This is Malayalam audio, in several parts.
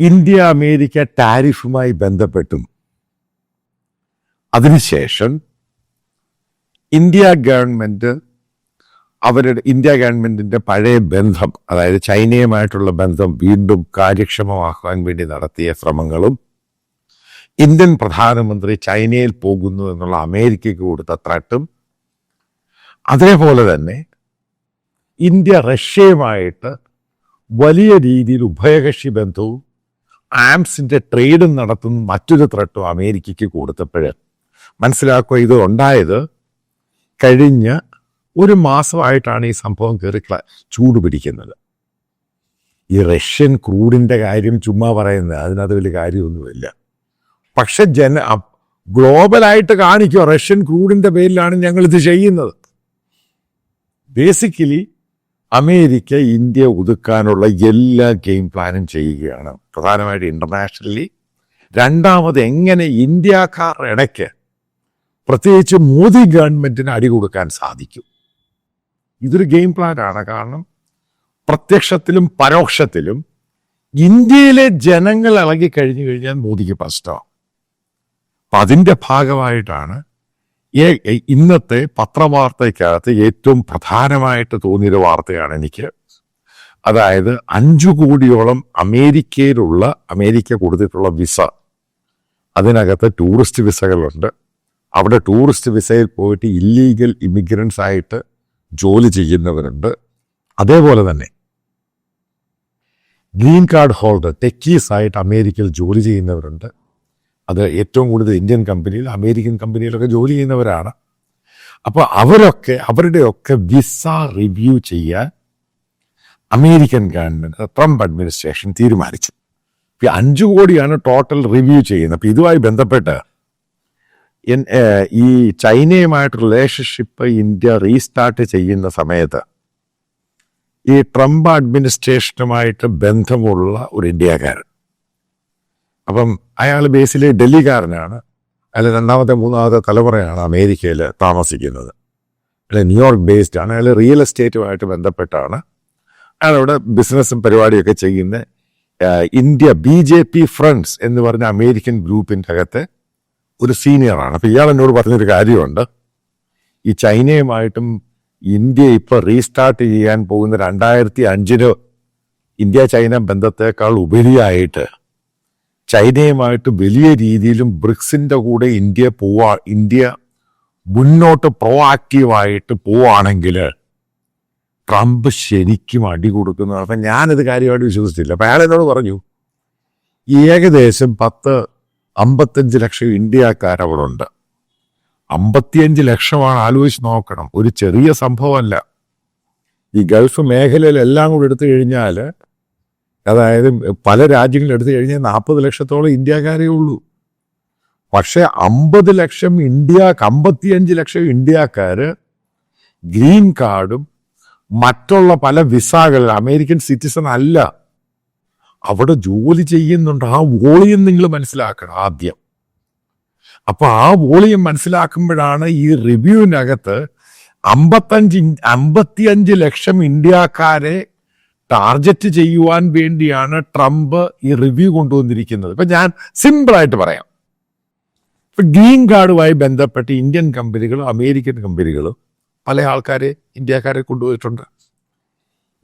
ഇന്ത്യ അമേരിക്ക ടാരിഫുമായി ബന്ധപ്പെട്ടും. അതിനുശേഷം ഇന്ത്യ ഗവൺമെന്റ് അവരുടെ ഇന്ത്യ ഗവൺമെന്റിന്റെ പഴയ ബന്ധം അതായത് ചൈനയുമായിട്ടുള്ള ബന്ധം വീണ്ടും കാര്യക്ഷമമാക്കാൻ വേണ്ടി നടത്തിയ ശ്രമങ്ങളും ഇന്ത്യൻ പ്രധാനമന്ത്രി ചൈനയിൽ പോകുന്നു എന്നുള്ള അമേരിക്കയ്ക്ക് കൊടുത്ത ത്രട്ടും അതേപോലെ തന്നെ ഇന്ത്യ റഷ്യയുമായിട്ട് വലിയ രീതിയിൽ ഉഭയകക്ഷി ബന്ധവും ആംസിന്റെ ട്രേഡ് നടത്തുന്ന മറ്റൊരു ത്രട്ടും അമേരിക്കയ്ക്ക് കൊടുത്തപ്പോൾ മനസ്സിലാക്കുക ഇത് ഉണ്ടായത് കഴിഞ്ഞ ഒരു മാസമായിട്ടാണ് ഈ സംഭവം കയറി ചൂട് പിടിക്കുന്നത്. ഈ റഷ്യൻ ക്രൂഡിന്റെ കാര്യം ചുമ്മാ പറയുന്നത് അതിനകത്ത് വലിയ കാര്യമൊന്നുമില്ല. പക്ഷെ ജന ഗ്ലോബലായിട്ട് കാണിക്കുക റഷ്യൻ ക്രൂഡിന്റെ പേരിലാണ് ഞങ്ങളിത് ചെയ്യുന്നത്. ബേസിക്കലി അമേരിക്ക ഇന്ത്യ ഒതുക്കാനുള്ള എല്ലാ ഗെയിം പ്ലാനും ചെയ്യുകയാണ്. പ്രധാനമായിട്ട് ഇന്റർനാഷണലി. രണ്ടാമത് എങ്ങനെ ഇന്ത്യക്കാർ ഇടയ്ക്ക് പ്രത്യേകിച്ച് മോദി ഗവൺമെന്റിന് അടി കൊടുക്കാൻ സാധിക്കും. ഇതൊരു ഗെയിം പ്ലാനാണ്. കാരണം പ്രത്യക്ഷത്തിലും പരോക്ഷത്തിലും ഇന്ത്യയിലെ ജനങ്ങൾ ഇളകി കഴിഞ്ഞു കഴിഞ്ഞാൽ മോദിക്ക് പ്രശ്നമാണ്. അപ്പം അതിന്റെ ഭാഗമായിട്ടാണ് ഇന്നത്തെ പത്രവാർത്തയ്ക്കകത്ത് ഏറ്റവും പ്രധാനമായിട്ട് തോന്നിയൊരു വാർത്തയാണ് എനിക്ക്. അതായത് അഞ്ചു കോടിയോളം അമേരിക്കയിലുള്ള അമേരിക്ക കൊടുത്തിട്ടുള്ള വിസ. അതിനകത്ത് ടൂറിസ്റ്റ് വിസകളുണ്ട്. അവിടെ ടൂറിസ്റ്റ് വിസയിൽ പോയിട്ട് ഇല്ലീഗൽ ഇമിഗ്രൻസ് ആയിട്ട് ജോലി ചെയ്യുന്നവരുണ്ട്. അതേപോലെ തന്നെ ഗ്രീൻ കാർഡ് ഹോൾഡർ ടെക്കീസ് ആയിട്ട് അമേരിക്കയിൽ ജോലി ചെയ്യുന്നവരുണ്ട്. അത് ഏറ്റവും കൂടുതൽ ഇന്ത്യൻ കമ്പനിയിൽ അമേരിക്കൻ കമ്പനിയിലൊക്കെ ജോലി ചെയ്യുന്നവരാണ്. അപ്പോൾ അവരൊക്കെ അവരുടെയൊക്കെ വിസ റിവ്യൂ ചെയ്യാൻ അമേരിക്കൻ ഗവൺമെന്റ് ട്രംപ് അഡ്മിനിസ്ട്രേഷൻ തീരുമാനിച്ചു. ഇപ്പം അഞ്ച് കോടിയാണ് ടോട്ടൽ റിവ്യൂ ചെയ്യുന്നത്. അപ്പോൾ ഇതുമായി ബന്ധപ്പെട്ട് ഈ ചൈനയുമായിട്ട് റിലേഷൻഷിപ്പ് ഇന്ത്യ റീസ്റ്റാർട്ട് ചെയ്യുന്ന സമയത്ത് ഈ ട്രംപ് അഡ്മിനിസ്ട്രേഷനുമായിട്ട് ബന്ധമുള്ള ഒരു ഇന്ത്യക്കാരൻ. അപ്പം അയാൾ ബേസിലെ ഡൽഹിക്കാരനാണ്. അയാൾ രണ്ടാമത്തെ മൂന്നാമത്തെ തലമുറയാണ് അമേരിക്കയിൽ താമസിക്കുന്നത്. അയാൾ ന്യൂയോർക്ക് ബേസ്ഡ് ആണ്. അയാൾ റിയൽ എസ്റ്റേറ്റുമായിട്ട് ബന്ധപ്പെട്ടാണ്. അയാളവിടെ ബിസിനസ്സും പരിപാടിയൊക്കെ ചെയ്യുന്ന India B J P friends എന്ന് പറഞ്ഞ അമേരിക്കൻ ഗ്രൂപ്പിന്റെ അകത്തെ ഒരു സീനിയറാണ് അപ്പോൾ ഇയാൾ എന്നോട് പറഞ്ഞൊരു കാര്യമുണ്ട്. ഈ ചൈനയുമായിട്ടും ഇന്ത്യ ഇപ്പോൾ റീസ്റ്റാർട്ട് ചെയ്യാൻ പോകുന്ന രണ്ടായിരത്തി അഞ്ചിന് ഇന്ത്യ ചൈന ബന്ധത്തെക്കാൾ ഉപരിയായിട്ട് ചൈനയുമായിട്ട് വലിയ രീതിയിലും ബ്രിക്സിന്റെ കൂടെ ഇന്ത്യ പോവാ ഇന്ത്യ മുന്നോട്ട് പ്രോ ആക്റ്റീവായിട്ട് പോവാണെങ്കിൽ ട്രംപ് ശരിക്കും അടി കൊടുക്കുന്നു. അപ്പം ഞാനത് കാര്യമായിട്ട് വിശ്വസിച്ചില്ല. അപ്പം അയാൾ എന്നോട് പറഞ്ഞു ഏകദേശം പത്ത് അമ്പത്തഞ്ച് ലക്ഷം ഉണ്ട് അമ്പത്തിയഞ്ച് ലക്ഷമാണ് ആലോചിച്ച് നോക്കണം. ഒരു ചെറിയ സംഭവമല്ല. ഈ ഗൾഫ് മേഖലയിലെല്ലാം കൂടെ എടുത്തു കഴിഞ്ഞാൽ അതായത് പല രാജ്യങ്ങളും എടുത്തു കഴിഞ്ഞാൽ നാൽപ്പത് ലക്ഷത്തോളം ഇന്ത്യക്കാരേ ഉള്ളൂ. പക്ഷെ അമ്പത് ലക്ഷം ഇന്ത്യ അമ്പത്തിയഞ്ച് ലക്ഷം ഇന്ത്യക്കാർ ഗ്രീൻ കാർഡും മറ്റുള്ള പല വിസകൾ അമേരിക്കൻ സിറ്റിസൺ അല്ല. അവിടെ ജോലി ചെയ്യുന്നുണ്ട്. ആ വോളിയം നിങ്ങൾ മനസ്സിലാക്കണം ആദ്യം. അപ്പൊ ആ വോളിയം മനസ്സിലാക്കുമ്പോഴാണ് ഈ റിവ്യൂവിനകത്ത് അമ്പത്തഞ്ച് അമ്പത്തിയഞ്ച് ലക്ഷം ഇന്ത്യക്കാരെ ടാർഗറ്റ് ചെയ്യുവാൻ വേണ്ടിയാണ് ട്രംപ് ഈ റിവ്യൂ കൊണ്ടുവന്നിരിക്കുന്നത്. ഇപ്പൊ ഞാൻ സിമ്പിളായിട്ട് പറയാം. ഇപ്പൊ ഗ്രീൻ കാർഡുമായി ബന്ധപ്പെട്ട് ഇന്ത്യൻ കമ്പനികളും അമേരിക്കൻ കമ്പനികളും പല ആൾക്കാരെ ഇന്ത്യക്കാരെ കൊണ്ടുപോയിട്ടുണ്ട്.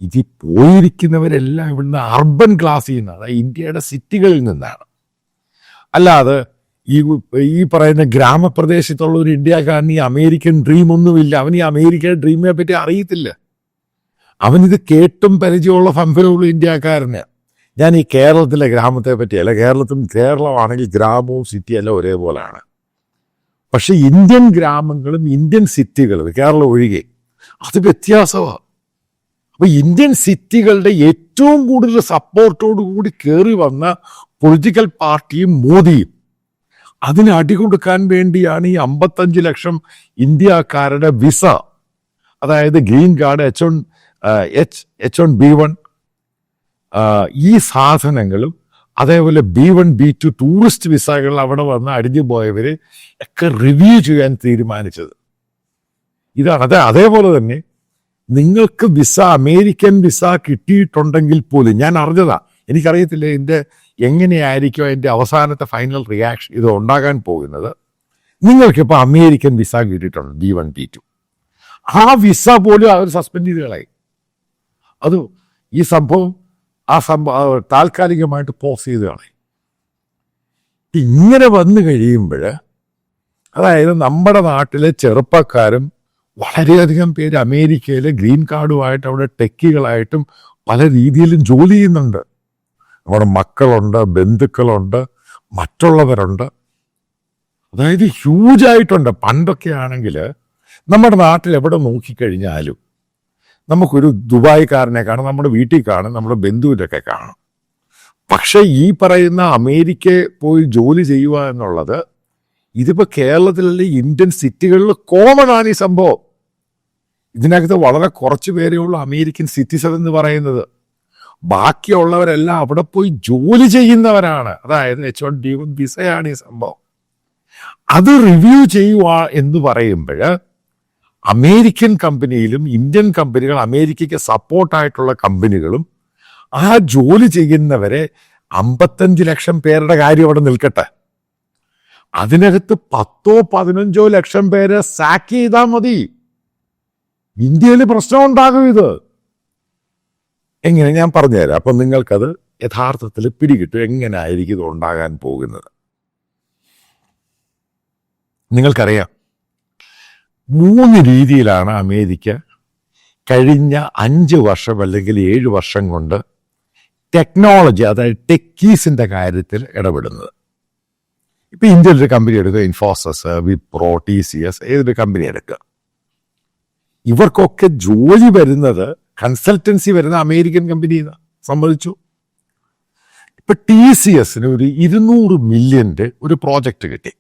ഇത് പോയിരിക്കുന്നവരെല്ലാം ഇവിടുന്ന് അർബൻ ക്ലാസ്സിൽ നിന്നാണ് ഇന്ത്യയുടെ സിറ്റികളിൽ നിന്നാണ്. അല്ലാതെ ഈ ഈ പറയുന്ന ഗ്രാമപ്രദേശത്തുള്ള ഒരു ഇന്ത്യക്കാരന് ഈ അമേരിക്കൻ ഡ്രീം ഒന്നുമില്ല അവന് ഈ അമേരിക്കയുടെ ഡ്രീമിനെ പറ്റി അറിയത്തില്ല. അവനിത് കേട്ടും പരിചയമുള്ള സംഭവമുള്ള ഇന്ത്യക്കാരന്. ഞാൻ ഈ കേരളത്തിലെ ഗ്രാമത്തെ പറ്റിയല്ല കേരളത്തിൽ കേരളമാണെങ്കിൽ ഗ്രാമവും സിറ്റിയും എല്ലാം ഒരേപോലെയാണ് പക്ഷെ ഇന്ത്യൻ ഗ്രാമങ്ങളും ഇന്ത്യൻ സിറ്റികളും കേരളം ഒഴികെ അത് വ്യത്യാസമാണ് അപ്പൊ ഇന്ത്യൻ സിറ്റികളുടെ ഏറ്റവും കൂടുതൽ സപ്പോർട്ടോടു കൂടി കയറി വന്ന പൊളിറ്റിക്കൽ പാർട്ടിയും മോദിയും. അതിന് അടി കൊടുക്കാൻ വേണ്ടിയാണ് ഈ അമ്പത്തഞ്ച് ലക്ഷം ഇന്ത്യക്കാരുടെ വിസ. അതായത് green card H one H H one B one ഈ സാധനങ്ങളും അതേപോലെ B one B two tourist വിസകൾ അവിടെ വന്ന് അടിഞ്ഞു പോയവർ ഒക്കെ റിവ്യൂ ചെയ്യാൻ തീരുമാനിച്ചത്. ഇതാണ്. അതെ അതേപോലെ തന്നെ നിങ്ങൾക്ക് വിസ അമേരിക്കൻ വിസ കിട്ടിയിട്ടുണ്ടെങ്കിൽ പോലും ഞാൻ അറിഞ്ഞതാ എനിക്കറിയത്തില്ല ഇതിന്റെ എങ്ങനെയായിരിക്കും അതിന്റെ അവസാനത്തെ ഫൈനൽ റിയാക്ഷൻ ഇത് ഉണ്ടാകാൻ പോകുന്നത്. നിങ്ങൾക്കിപ്പോൾ അമേരിക്കൻ വിസ കിട്ടിയിട്ടുണ്ട് ബി വൺ ബി ടു ആ വിസ പോലും അവർ സസ്പെൻഡ് ചെയ്ത് കളയും. അത് ഈ സംഭവം ആ സംഭവം താൽക്കാലികമായിട്ട് പോസ് ചെയ്ത് കളയും ഇങ്ങനെ വന്നു കഴിയുമ്പോൾ അതായത് നമ്മുടെ നാട്ടിലെ ചെറുപ്പക്കാരും വളരെയധികം പേര് അമേരിക്കയിലെ ഗ്രീൻ കാർഡുമായിട്ട് അവിടെ ടെക്കികളായിട്ടും പല രീതിയിലും ജോലി ചെയ്യുന്നുണ്ട്. നമ്മുടെ മക്കളുണ്ട് ബന്ധുക്കളുണ്ട് മറ്റുള്ളവരുണ്ട്. അതായത് ഹ്യൂജായിട്ടുണ്ട് പണ്ടൊക്കെ ആണെങ്കിൽ നമ്മുടെ നാട്ടിൽ എവിടെ നോക്കിക്കഴിഞ്ഞാലും നമുക്കൊരു ദുബായ്ക്കാരനെ കാണും നമ്മുടെ വീട്ടിൽ കാണും നമ്മുടെ ബന്ധുവിലൊക്കെ കാണും. പക്ഷെ ഈ പറയുന്ന അമേരിക്കയിൽ പോയി ജോലി ചെയ്യുക എന്നുള്ളത് ഇതിപ്പോ കേരളത്തിലെ ഇന്ത്യൻ സിറ്റികളിൽ കോമൺ ആണ് ഈ സംഭവം. ഇതിനകത്ത് വളരെ കുറച്ച് പേരേ ഉള്ളൂ അമേരിക്കൻ സിറ്റിസൺ എന്ന് പറയുന്നത്. ബാക്കിയുള്ളവരെല്ലാം അവിടെ പോയി ജോലി ചെയ്യുന്നവരാണ്. അതായത് എച്ച് വൺ ഡി വിസയാണ് ഈ സംഭവം. അത് റിവ്യൂ ചെയ്യുക എന്ന് പറയുമ്പോൾ അമേരിക്കൻ കമ്പനിയിലും ഇന്ത്യൻ കമ്പനികൾ അമേരിക്കയ്ക്ക് സപ്പോർട്ടായിട്ടുള്ള കമ്പനികളും ആ ജോലി ചെയ്യുന്നവരെ അമ്പത്തഞ്ച് ലക്ഷം പേരുടെ കാര്യം അവിടെ നിൽക്കട്ടെ. അതിനകത്ത് പത്തോ പതിനഞ്ചോ ലക്ഷം പേരെ സാക്ക് ചെയ്താൽ മതി. ഇന്ത്യയിൽ പ്രശ്നം ഉണ്ടാകും ഇത്. എങ്ങനെ ഞാൻ പറഞ്ഞുതരാം. അപ്പം നിങ്ങൾക്കത് യഥാർത്ഥത്തിൽ പിടികിട്ടും. എങ്ങനെയായിരിക്കും ഇത് ഉണ്ടാകാൻ പോകുന്നത്? നിങ്ങൾക്കറിയാം. മൂന്ന് രീതിയിലാണ് അമേരിക്ക കഴിഞ്ഞ അഞ്ച് വർഷം അല്ലെങ്കിൽ ഏഴ് വർഷം കൊണ്ട് ടെക്നോളജി അതായത് ടെക്കീസിന്റെ കാര്യത്തിൽ ഇടപെടുന്നത്. ഇപ്പം ഇന്ത്യയിൽ ഒരു കമ്പനി എടുക്കുക Infosys Wipro T C S ഏതൊരു കമ്പനി എടുക്കുക. ഇവർക്കൊക്കെ ജോലി വരുന്നത് കൺസൾട്ടൻസി വരുന്ന അമേരിക്കൻ കമ്പനി സമ്മതിച്ചു? ഇപ്പൊ ടി സി എസിന് ഒരു ഇരുന്നൂറ് മില്യന്റെ ഒരു പ്രോജക്റ്റ് കിട്ടി.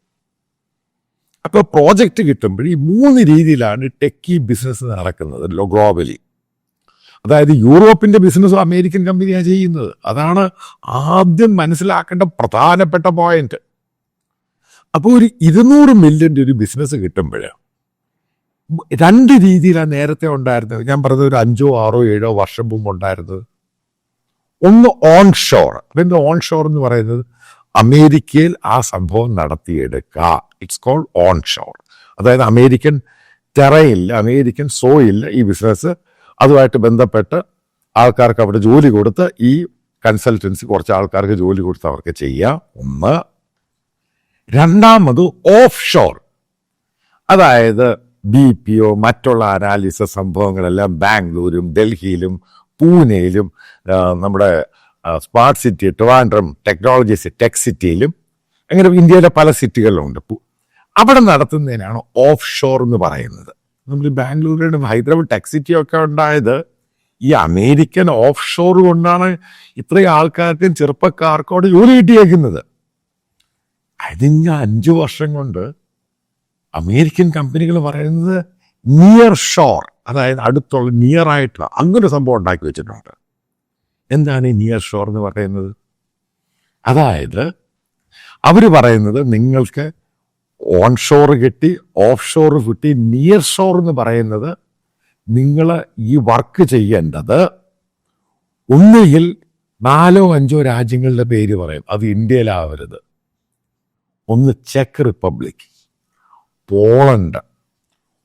അപ്പൊ പ്രോജക്റ്റ് കിട്ടുമ്പോൾ ഈ മൂന്ന് രീതിയിലാണ് ടെക്കി ബിസിനസ് നടക്കുന്നത് ഗ്ലോബലി. അതായത് യൂറോപ്പിന്റെ ബിസിനസ്സും അമേരിക്കൻ കമ്പനിയാണ് ചെയ്യുന്നത്. അതാണ് ആദ്യം മനസ്സിലാക്കേണ്ട പ്രധാനപ്പെട്ട പോയിന്റ് അപ്പോൾ ഒരു ഇരുന്നൂറ് മില്യന്റെ ഒരു ബിസിനസ് കിട്ടുമ്പോൾ രണ്ട് രീതിയിലാണ് നേരത്തെ ഉണ്ടായിരുന്നത്. ഞാൻ പറഞ്ഞത് ഒരു അഞ്ചോ ആറോ ഏഴോ വർഷം മുമ്പ് ഉണ്ടായിരുന്നത്. ഒന്ന് ഓൺഷോർ ഷോർ എന്ന് പറയുന്നത്? അമേരിക്കയിൽ ആ സംഭവം നടത്തിയെടുക്കുക. ഇറ്റ്സ് കോൾ ഓൺ ഷോർ അതായത് അമേരിക്കൻ ടെറയിൽ അമേരിക്കൻ സോയിൽ ഈ ബിസിനസ് അതുമായിട്ട് ബന്ധപ്പെട്ട് ആൾക്കാർക്ക് അവിടെ ജോലി കൊടുത്ത് ഈ കൺസൾട്ടൻസി കുറച്ച് ആൾക്കാർക്ക് ജോലി കൊടുത്ത് അവർക്ക് ചെയ്യാം. ഒന്ന്. രണ്ടാമത് ഓഫ് ഷോർ അതായത് ബി പി ഒ മറ്റുള്ള അനാലിസിസ് സംഭവങ്ങളെല്ലാം ബാംഗ്ലൂരും ഡൽഹിയിലും പൂനെയിലും നമ്മുടെ smart city Trivandrum technologies tech സിറ്റിയിലും അങ്ങനെ ഇന്ത്യയിലെ പല സിറ്റികളിലുണ്ട് അവിടെ നടത്തുന്നതിനാണ് ഓഫ് ഷോർ എന്ന് പറയുന്നത്. നമ്മൾ ബാംഗ്ലൂരിലും ഹൈദരാബാദ് ടെക് സിറ്റിയൊക്കെ ഉണ്ടായത് ഈ അമേരിക്കൻ ഓഫ് ഷോർ കൊണ്ടാണ് ഇത്രയും ആൾക്കാർക്കും ചെറുപ്പക്കാർക്കും അവിടെ ജോലി കിട്ടിയേക്കുന്നത്. അതിന് അഞ്ചു വർഷം കൊണ്ട് അമേരിക്കൻ കമ്പനികൾ പറയുന്നത് നിയർ ഷോർ അതായത് അടുത്തുള്ള നിയർ ആയിട്ടുള്ള അങ്ങനെ സംഭവം ഉണ്ടാക്കി വെച്ചിട്ടുണ്ട്. എന്താണ് ഈ നിയർ ഷോർ എന്ന് പറയുന്നത്? അതായത് അവർ പറയുന്നത് നിങ്ങൾക്ക് ഓൺ ഷോർ കിട്ടി ഓഫ് ഷോർ കിട്ടി നിയർ ഷോർ എന്ന് പറയുന്നത് നിങ്ങൾ ഈ വർക്ക് ചെയ്യേണ്ടത് ഒന്നുകിൽ നാലോ അഞ്ചോ രാജ്യങ്ങളുടെ പേര് പറയും. അത് ഇന്ത്യയിലാവരുത്. ഒന്ന് check Republic Poland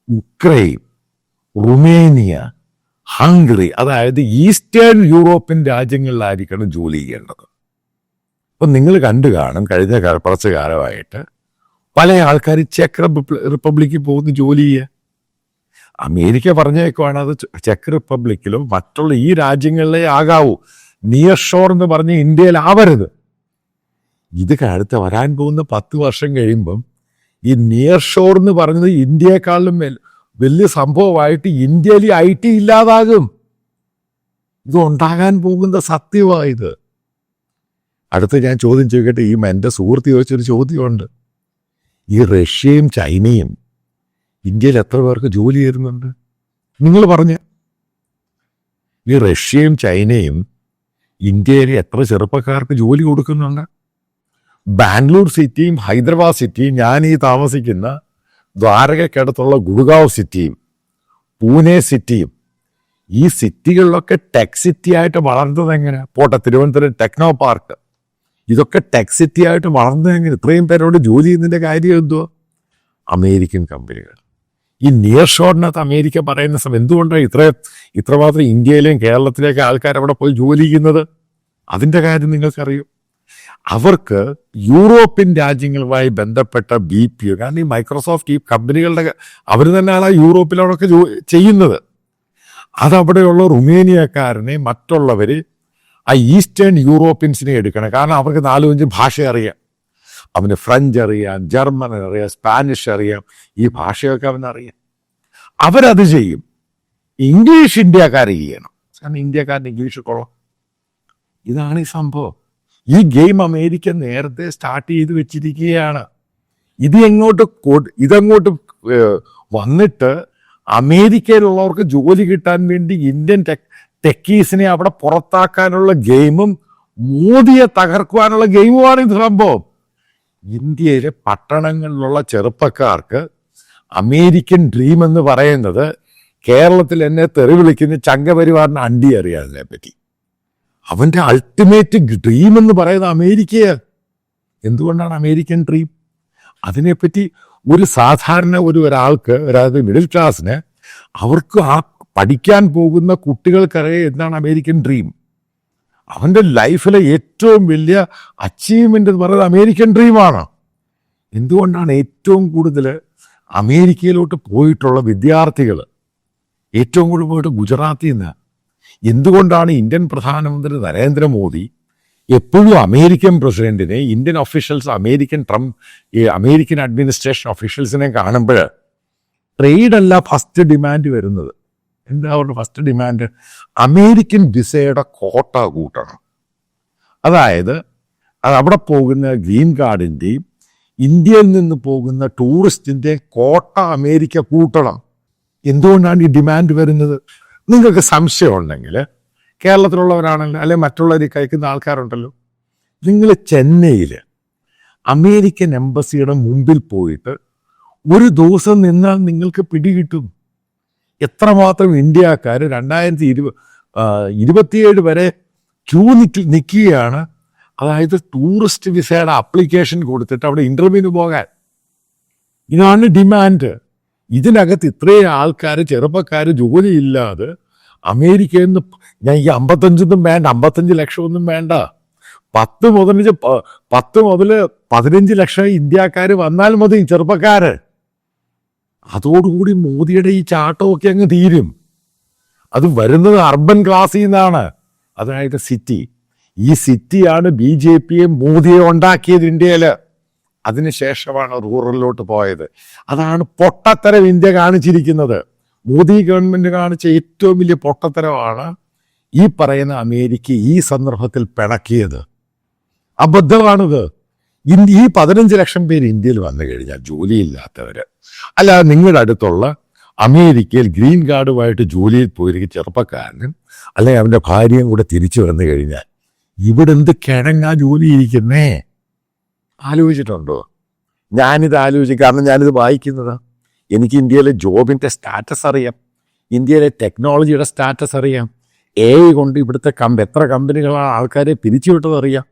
Ukraine Romania Hungary അതായത് ഈസ്റ്റേൺ യൂറോപ്യൻ രാജ്യങ്ങളിലായിരിക്കണം ജോലി ചെയ്യേണ്ടത്. അപ്പം നിങ്ങൾ കണ്ടു കാണും കഴിഞ്ഞ കുറച്ച് കാലമായിട്ട് പല ആൾക്കാർ ചെക്ക് റിപ്പബ്ലിക്കിൽ പോകുന്ന ജോലി ചെയ്യുക അമേരിക്ക പറഞ്ഞേക്കുവാണ് അത് ചെക്ക് റിപ്പബ്ലിക്കിലും മറ്റുള്ള ഈ രാജ്യങ്ങളിലേ ആകാവൂ. നിയർ ഷോർ എന്ന് പറഞ്ഞ് ഇന്ത്യയിലാവരുത് ഇത് അടുത്ത് വരാൻ പോകുന്ന പത്ത് വർഷം കഴിയുമ്പം ഈ നിയർ ഷോർ എന്ന് പറഞ്ഞത് ഇന്ത്യയെക്കാളും വൽ- വലിയ സംഭവമായിട്ട് ഇന്ത്യയിൽ ഐ ടി ഇല്ലാതാകും. ഇതുണ്ടാകാൻ പോകുന്ന സത്യമായത് അടുത്ത് ഞാൻ ചോദ്യം ചോദിക്കട്ടെ ഈ എന്റെ സുഹൃത്ത് ചോദിച്ചൊരു ചോദ്യമുണ്ട്. ഈ റഷ്യയും ചൈനയും ഇന്ത്യയിൽ എത്ര പേർക്ക് ജോലി ചെയ്യുന്നുണ്ട്? നിങ്ങൾ പറഞ്ഞ. ഈ റഷ്യയും ചൈനയും ഇന്ത്യയിലെ എത്ര ചെറുപ്പക്കാർക്ക് ജോലി കൊടുക്കുന്നുണ്ട്? ബാംഗ്ലൂർ സിറ്റിയും ഹൈദരാബാദ് സിറ്റിയും ഞാൻ ഈ താമസിക്കുന്ന ദ്വാരകയ്ക്കടുത്തുള്ള ഗുഡ്ഗാവ് സിറ്റിയും പൂനെ സിറ്റിയും ഈ സിറ്റികളിലൊക്കെ ടെക് സിറ്റി ആയിട്ട് വളർന്നത് എങ്ങനെ പോട്ടെ തിരുവനന്തപുരം ടെക്നോ പാർക്ക്. ഇതൊക്കെ ടെക് സിറ്റി ആയിട്ട് വളർന്നത് എങ്ങനെ? ഇത്രയും പേരോട് ജോലി ചെയ്യുന്നതിന്റെ കാര്യം എന്തുവാ? അമേരിക്കൻ കമ്പനികൾ. ഈ നിയർ ഷോറിനകത്ത് അമേരിക്ക പറയുന്ന സമയം എന്തുകൊണ്ടാണ് ഇത്ര ഇത്രമാത്രം ഇന്ത്യയിലെയും കേരളത്തിലേക്ക് ആൾക്കാർ അവിടെ പോയി ജോലി ചെയ്യുന്നത്? അതിന്റെ കാര്യം നിങ്ങൾക്കറിയും? അവർക്ക് യൂറോപ്യൻ രാജ്യങ്ങളുമായി ബന്ധപ്പെട്ട ബി പി ഒ കാരണം ഈ മൈക്രോസോഫ്റ്റ് ഈ കമ്പനികളുടെ അവർ തന്നെയാണ് ആ യൂറോപ്പിലൊക്കെ ജോ ചെയ്യുന്നത്. അതവിടെയുള്ള റുമേനിയക്കാരനെ മറ്റുള്ളവർ ആ ഈസ്റ്റേൺ യൂറോപ്യൻസിനെ എടുക്കണം. കാരണം അവർക്ക് നാലും അഞ്ച് ഭാഷ അറിയാം. അവന് ഫ്രഞ്ച് അറിയാം ജർമ്മൻ അറിയാം സ്പാനിഷ് അറിയാം ഈ ഭാഷയൊക്കെ അവനറിയാം. അവരത് ചെയ്യും. ഇംഗ്ലീഷ് ഇന്ത്യക്കാർ ചെയ്യണം. കാരണം ഇന്ത്യക്കാരൻ ഇംഗ്ലീഷ് കൊള്ളാം. ഇതാണ് ഈ സംഭവം. ഈ ഗെയിം അമേരിക്ക നേരത്തെ സ്റ്റാർട്ട് ചെയ്ത് വെച്ചിരിക്കുകയാണ്. ഇത് എങ്ങോട്ട് ഇതങ്ങോട്ട് വന്നിട്ട് അമേരിക്കയിലുള്ളവർക്ക് ജോലി കിട്ടാൻ വേണ്ടി ഇന്ത്യൻ ടെക് ടെക്കീസിനെ അവിടെ പുറത്താക്കാനുള്ള ഗെയിമും മോദിയെ തകർക്കുവാനുള്ള ഗെയിമുമാണ് ഇത് സംഭവം. ഇന്ത്യയിലെ പട്ടണങ്ങളിലുള്ള ചെറുപ്പക്കാർക്ക് അമേരിക്കൻ ഡ്രീം എന്ന് പറയുന്നത് കേരളത്തിൽ എന്നെ തെറി വിളിക്കുന്ന ചങ്കപരിവാറിന് അണ്ടി അറിയാതിനെ അതിനെപ്പറ്റി. അവന്റെ അൾട്ടിമേറ്റ് ഡ്രീം എന്ന് പറയുന്നത് അമേരിക്കയെ. എന്തുകൊണ്ടാണ് അമേരിക്കൻ ഡ്രീം അതിനെപ്പറ്റി ഒരു സാധാരണ ഒരു ഒരാൾക്ക് അതായത് മിഡിൽ ക്ലാസ്സിന് അവർക്ക് ആ പഠിക്കാൻ പോകുന്ന കുട്ടികൾക്കറിയാം എന്താണ് അമേരിക്കൻ ഡ്രീം അവന്റെ ലൈഫിലെ ഏറ്റവും വലിയ അച്ചീവ്മെന്റ് എന്ന് പറയുന്നത് അമേരിക്കൻ ഡ്രീമാണ് എന്തുകൊണ്ടാണ് ഏറ്റവും കൂടുതൽ അമേരിക്കയിലോട്ട് പോയിട്ടുള്ള വിദ്യാർത്ഥികൾ ഏറ്റവും കൂടുതൽ പോയിട്ട് ഗുജറാത്തിൽ നിന്ന് എന്തുകൊണ്ടാണ് ഇന്ത്യൻ പ്രധാനമന്ത്രി നരേന്ദ്രമോദി എപ്പോഴും അമേരിക്കൻ പ്രസിഡന്റിനെ Indian officials American Trump American administration ഒഫീഷ്യൽസിനെ കാണുമ്പോൾ ട്രേഡ് അല്ല ഫസ്റ്റ് ഡിമാൻഡ് വരുന്നത്. എന്താ അവരുടെ ഫസ്റ്റ് ഡിമാൻഡ് അമേരിക്കൻ വിസയുടെ കോട്ട കൂട്ടണം. അതായത് അത് അവിടെ പോകുന്ന ഗ്രീൻ കാർഡിന്റെയും ഇന്ത്യയിൽ നിന്ന് പോകുന്ന ടൂറിസ്റ്റിന്റെ കോട്ട അമേരിക്ക കൂട്ടണം. എന്തുകൊണ്ടാണ് ഈ ഡിമാൻഡ് വരുന്നത്? നിങ്ങൾക്ക് സംശയമുണ്ടെങ്കിൽ കേരളത്തിലുള്ളവരാണല്ലോ അല്ലെ മറ്റുള്ളവർ കഴിക്കുന്ന ആൾക്കാരുണ്ടല്ലോ. നിങ്ങൾ ചെന്നൈയിൽ അമേരിക്കൻ എംബസിയുടെ മുമ്പിൽ പോയിട്ട് ഒരു ദിവസം നിന്നാൽ നിങ്ങൾക്ക് പിടികിട്ടും. എത്രമാത്രം ഇന്ത്യക്കാർ രണ്ടായിരത്തി ഇരുപ ഇരുപത്തിയേഴ് വരെ ക്യൂ നിൽക്കി നിൽക്കുകയാണ്. അതായത് ടൂറിസ്റ്റ് വിസയുടെ അപ്ലിക്കേഷൻ കൊടുത്തിട്ട് അവിടെ ഇന്റർവ്യൂവിന് പോകാൻ. ഇതാണ് ഡിമാൻഡ് ഇതിനകത്ത് ഇത്രയും ആൾക്കാർ ചെറുപ്പക്കാർ ജോലിയില്ലാതെ അമേരിക്കയിൽ നിന്ന് ഞാൻ ഈ അമ്പത്തഞ്ചൊന്നും വേണ്ട അമ്പത്തഞ്ച് ലക്ഷമൊന്നും വേണ്ട. പത്ത് മുതൽ പത്ത് മുതൽ പതിനഞ്ച് ലക്ഷം ഇന്ത്യക്കാർ വന്നാൽ മതി ചെറുപ്പക്കാർ അതോടുകൂടി മോദിയുടെ ഈ ചാട്ടമൊക്കെ അങ്ങ് തീരും. അത് വരുന്നത് അർബൻ ക്ലാസ്സിൽ നിന്നാണ്. അതായത് സിറ്റി. ഈ സിറ്റിയാണ് ബി ജെ പിയെ മോദിയെ ഉണ്ടാക്കിയത് ഇന്ത്യയിൽ അതിനുശേഷമാണ് റൂറലിലോട്ട് പോയത്. അതാണ് പൊട്ടത്തരം ഇന്ത്യ കാണിച്ചിരിക്കുന്നത്. മോദി ഗവൺമെന്റ് കാണിച്ച ഏറ്റവും വലിയ പൊട്ടത്തരമാണ് ഈ പറയുന്ന അമേരിക്ക ഈ സന്ദർഭത്തിൽ പിണക്കിയത്. അബദ്ധമാണിത്. ഇന്ത്യ ഈ പതിനഞ്ച് ലക്ഷം പേര് ഇന്ത്യയിൽ വന്നു കഴിഞ്ഞാൽ ജോലിയില്ലാത്തവർ അല്ലാതെ നിങ്ങളുടെ അടുത്തുള്ള അമേരിക്കയിൽ ഗ്രീൻ കാർഡുമായിട്ട് ജോലിയിൽ പോയിരിക്കുന്ന ചെറുപ്പക്കാരനും അല്ലെങ്കിൽ അവന്റെ ഭാര്യയും കൂടെ തിരിച്ചു വന്നു കഴിഞ്ഞാൽ ഇവിടെ എന്ത് കിഴങ്ങാ ജോലി ഇരിക്കുന്നേ ആലോചിച്ചിട്ടുണ്ടോ? ഞാനിത് ആലോചിക്കും. കാരണം ഞാനിത് വായിക്കുന്നതാ എനിക്ക് ഇന്ത്യയിലെ ജോബിന്റെ സ്റ്റാറ്റസ് അറിയാം. ഇന്ത്യയിലെ ടെക്നോളജിയുടെ സ്റ്റാറ്റസ് അറിയാം. എ ഐ കൊണ്ട് ഇവിടുത്തെ കമ്പ എത്ര കമ്പനികളാണ് ആൾക്കാരെ പിരിച്ചുവിട്ടത് അറിയാം.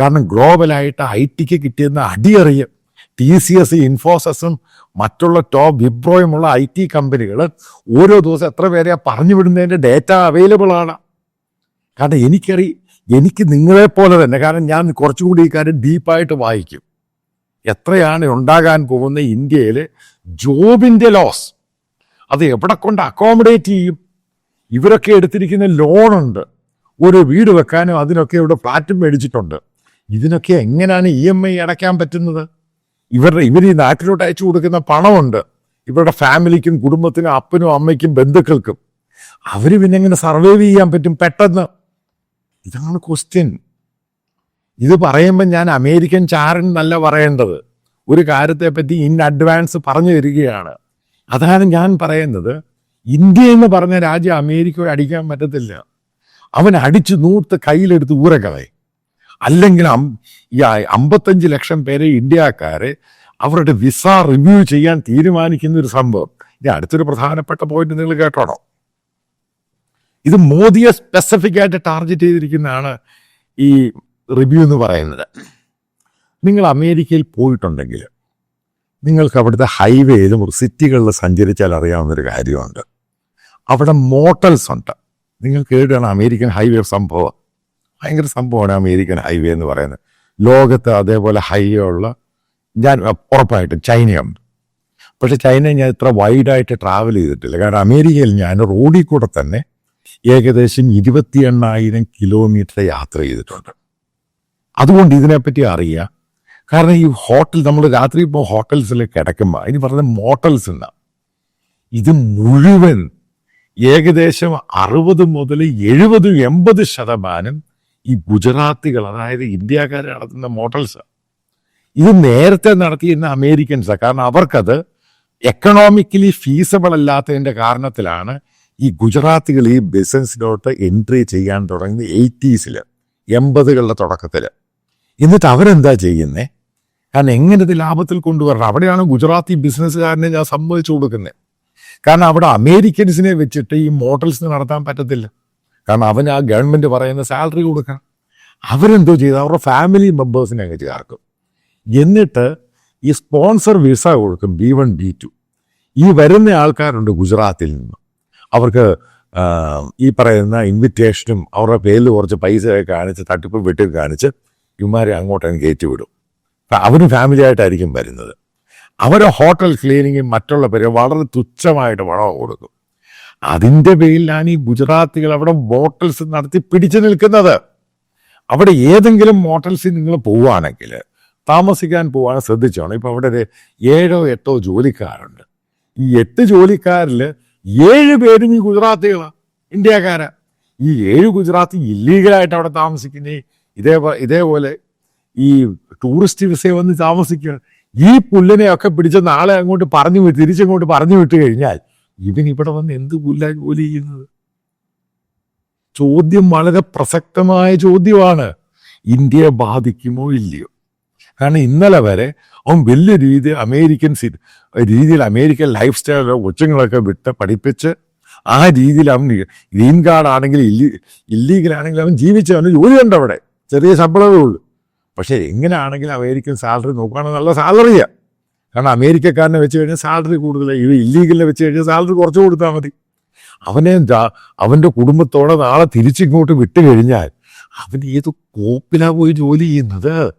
കാരണം ഗ്ലോബലായിട്ട് ഐ ടിക്ക് കിട്ടിയെന്ന അടി അറിയാം. ടി സി എസ് ഇൻഫോസിസും മറ്റുള്ള ടോപ്പ് വിപ്രോയുമുള്ള ഐ ടി കമ്പനികൾ ഓരോ ദിവസം എത്ര പേരെയാണ് പറഞ്ഞു വിടുന്നതിന്റെ ഡേറ്റ അവൈലബിൾ ആണ്. കാരണം എനിക്കറി എനിക്ക് നിങ്ങളെപ്പോലെ തന്നെ കാരണം ഞാൻ കുറച്ചുകൂടി ഈ കാര്യം ഡീപ്പായിട്ട് വായിക്കും. എത്രയാണ് ഉണ്ടാകാൻ പോകുന്ന ഇന്ത്യയിൽ ജോബിന്റെ ലോസ്? അത് എവിടെ കൊണ്ട് അക്കോമഡേറ്റ് ചെയ്യും? ഇവരൊക്കെ എടുത്തിരിക്കുന്ന ലോണുണ്ട് ഒരു വീട് വെക്കാനും അതിനൊക്കെ ഇവിടെ ഫ്ലാറ്റും മേടിച്ചിട്ടുണ്ട്. ഇതിനൊക്കെ എങ്ങനെയാണ് ഇ എം ഐ അടയ്ക്കാൻ പറ്റുന്നത്? ഇവരുടെ ഇവർ ഈ നാട്ടിലോട്ട് അയച്ചു കൊടുക്കുന്ന പണമുണ്ട്. ഇവരുടെ ഫാമിലിക്കും കുടുംബത്തിനും അപ്പനും അമ്മയ്ക്കും ബന്ധുക്കൾക്കും. അവർ പിന്നെ എങ്ങനെ സർവൈവ് ചെയ്യാൻ പറ്റും? പെട്ടെന്ന്. ഇതാണ് ക്വസ്റ്റ്യൻ. ഇത് പറയുമ്പോൾ ഞാൻ അമേരിക്കൻ ചാരൻ എന്നല്ല പറയേണ്ടത്. ഒരു കാര്യത്തെപ്പറ്റി ഇൻ അഡ്വാൻസ് പറഞ്ഞു തരികയാണ്. അതാണ് ഞാൻ പറയുന്നത്. ഇന്ത്യ എന്ന് പറഞ്ഞ രാജ്യം അമേരിക്ക അടിക്കാൻ പറ്റത്തില്ല. അവൻ അടിച്ച് നൂർത്ത് കയ്യിലെടുത്ത് ഊരക്കളെ അല്ലെങ്കിൽ ഈ അമ്പത്തഞ്ച് ലക്ഷം പേരെ ഇന്ത്യക്കാരെ അവരുടെ വിസ റിവ്യൂ ചെയ്യാൻ തീരുമാനിക്കുന്ന ഒരു സംഭവം. ഇനി അടുത്തൊരു പ്രധാനപ്പെട്ട പോയിന്റ് നിങ്ങൾ കേട്ടോണം. ഇത് മോദിയെ സ്പെസിഫിക് ആയിട്ട് ടാർഗറ്റ് ചെയ്തിരിക്കുന്നതാണ് ഈ റിവ്യൂ എന്ന് പറയുന്നത്. നിങ്ങൾ അമേരിക്കയിൽ പോയിട്ടുണ്ടെങ്കിൽ നിങ്ങൾക്ക് അവിടുത്തെ ഹൈവേയിലും സിറ്റികളിൽ സഞ്ചരിച്ചാൽ അറിയാവുന്നൊരു കാര്യമുണ്ട്. അവിടെ മോട്ടൽസ് ഉണ്ട്. നിങ്ങൾ കേട്ടാണ് അമേരിക്കൻ ഹൈവേ സംഭവം? ഭയങ്കര സംഭവമാണ് അമേരിക്കൻ ഹൈവേ എന്ന് പറയുന്നത്. ലോകത്ത് അതേപോലെ ഹൈവേ ഉള്ള ഞാൻ ഉറപ്പായിട്ടും ചൈനയുണ്ട് പക്ഷേ ചൈന ഞാൻ ഇത്ര വൈഡായിട്ട് ട്രാവൽ ചെയ്തിട്ടില്ല. കാരണം അമേരിക്കയിൽ ഞാൻ റോഡിൽ കൂടെ തന്നെ ഏകദേശം ഇരുപത്തി എണ്ണായിരം കിലോമീറ്റർ യാത്ര ചെയ്തിട്ടുണ്ട്. അതുകൊണ്ട് ഇതിനെപ്പറ്റി അറിയുക. കാരണം ഈ ഹോട്ടൽ നമ്മൾ രാത്രി ഇപ്പോൾ ഹോട്ടൽസിൽ കിടക്കുമ്പോൾ ഇനി പറഞ്ഞ മോട്ടൽസ് എന്നാ ഇത് മുഴുവൻ ഏകദേശം അറുപത് മുതൽ എഴുപത് എൺപത് ശതമാനം ഈ ഗുജറാത്തികൾ അതായത് ഇന്ത്യക്കാർ നടത്തുന്ന മോട്ടൽസ്. ഇത് നേരത്തെ നടത്തിയിരുന്ന അമേരിക്കൻസാണ് കാരണം അവർക്കത് എക്കണോമിക്കലി ഫീസബിൾ അല്ലാത്തതിന്റെ കാരണത്തിലാണ് ഈ ഗുജറാത്തികൾ ഈ ബിസിനസ്സിലോട്ട് എൻട്രി ചെയ്യാൻ തുടങ്ങി എയ്റ്റീസിൽ എൺപതുകളുടെ തുടക്കത്തിൽ എന്നിട്ട് അവരെന്താ ചെയ്യുന്നത് കാരണം എങ്ങനെ ഇത് ലാഭത്തിൽ കൊണ്ടുവരണം? അവിടെയാണ് ഗുജറാത്തി ബിസിനസ്സുകാരനെ ഞാൻ സമ്മതിച്ചു കൊടുക്കുന്നത് കാരണം അവിടെ അമേരിക്കൻസിനെ വെച്ചിട്ട് ഈ മോഡൽസ് നടത്താൻ പറ്റത്തില്ല. കാരണം അവന് ആ ഗവൺമെന്റ് പറയുന്ന സാലറി കൊടുക്കണം. അവരെന്തോ ചെയ്തു അവരുടെ ഫാമിലി മെമ്പേഴ്സിനെ അങ്ങ് ചേർക്കും. എന്നിട്ട് ഈ സ്പോൺസർ വിസ കൊടുക്കും ബി വൺ ബി ടു. ഈ വരുന്ന ആൾക്കാരുണ്ട് ഗുജറാത്തിൽ നിന്ന്. അവർക്ക് ഈ പറയുന്ന ഇൻവിറ്റേഷനും അവരുടെ പേരിൽ കുറച്ച് പൈസ കാണിച്ച് തട്ടിപ്പ് വെട്ടി കാണിച്ച് ഇവന്മാരെ അങ്ങോട്ടും കയറ്റി വിടും. അവരും ഫാമിലി ആയിട്ടായിരിക്കും വരുന്നത്. അവരെ ഹോട്ടൽ ക്ലീനിങ്ങും മറ്റുള്ള പേര് വളരെ തുച്ഛമായിട്ട് വളം കൊടുക്കും. അതിന്റെ പേരിലാണ് ഈ ഗുജറാത്തികൾ അവിടെ ബോട്ടൽസ് നടത്തി പിടിച്ചു നിൽക്കുന്നത്. അവിടെ ഏതെങ്കിലും മോട്ടൽസിൽ നിങ്ങൾ പോവുകയാണെങ്കിൽ താമസിക്കാൻ പോവാൻ ശ്രദ്ധിച്ചോണം. ഇപ്പം അവിടെ ഒരു ഏഴോ എട്ടോ ജോലിക്കാരുണ്ട്. ഈ എട്ട് ജോലിക്കാരിൽ ഏഴ് പേരും ഈ ഗുജറാത്തികളാണ് ഇന്ത്യക്കാരാ. ഈ ഏഴ് ഗുജറാത്തി ഇല്ലീഗലായിട്ട് അവിടെ താമസിക്കുന്നേ ഇതേ ഇതേപോലെ ഈ ടൂറിസ്റ്റ് വിസ വന്ന് താമസിക്കുക ഈ പുല്ലിനെയൊക്കെ പിടിച്ച നാളെ അങ്ങോട്ട് പറഞ്ഞു തിരിച്ചങ്ങോട്ട് പറഞ്ഞു വിട്ട് കഴിഞ്ഞാൽ ഇവൻ ഇവിടെ വന്ന് എന്ത് പുല്ല ജോലി ചെയ്യുന്നത്? ചോദ്യം വളരെ പ്രസക്തമായ ചോദ്യമാണ്. ഇന്ത്യയെ ബാധിക്കുമോ ഇല്ലയോ? കാരണം ഇന്നലെ വരെ അവൻ വലിയ രീതി അമേരിക്കൻ സി രീതിയിൽ അമേരിക്കൻ ലൈഫ് സ്റ്റൈലോ കൊച്ചുങ്ങളൊക്കെ വിട്ട് പഠിപ്പിച്ച് ആ രീതിയിൽ അവൻ ഗ്രീൻ കാർഡ് ആണെങ്കിൽ ഇല്ലീ ഇല്ലീഗൽ ആണെങ്കിൽ അവൻ ജീവിച്ച് അവന് ജോലിയുണ്ട് അവിടെ. ചെറിയ ശമ്പളമേ ഉള്ളൂ. പക്ഷേ എങ്ങനെയാണെങ്കിലും അമേരിക്കൻ സാലറി നോക്കുകയാണെങ്കിൽ നല്ല സാലറിയാണ് കാരണം അമേരിക്കക്കാരനെ വെച്ച് കഴിഞ്ഞാൽ സാലറി കൂടുതലായി ഇത് ഇല്ലീഗലിനെ വെച്ച് കഴിഞ്ഞാൽ സാലറി കുറച്ച് കൊടുത്താൽ മതി. അവനെ അവന്റെ കുടുംബത്തോടെ നാളെ തിരിച്ചിങ്ങോട്ട് വിട്ടു കഴിഞ്ഞാൽ അവൻ ഏത് കോപ്പിലാണ് പോയി ജോലി ചെയ്യുന്നത്?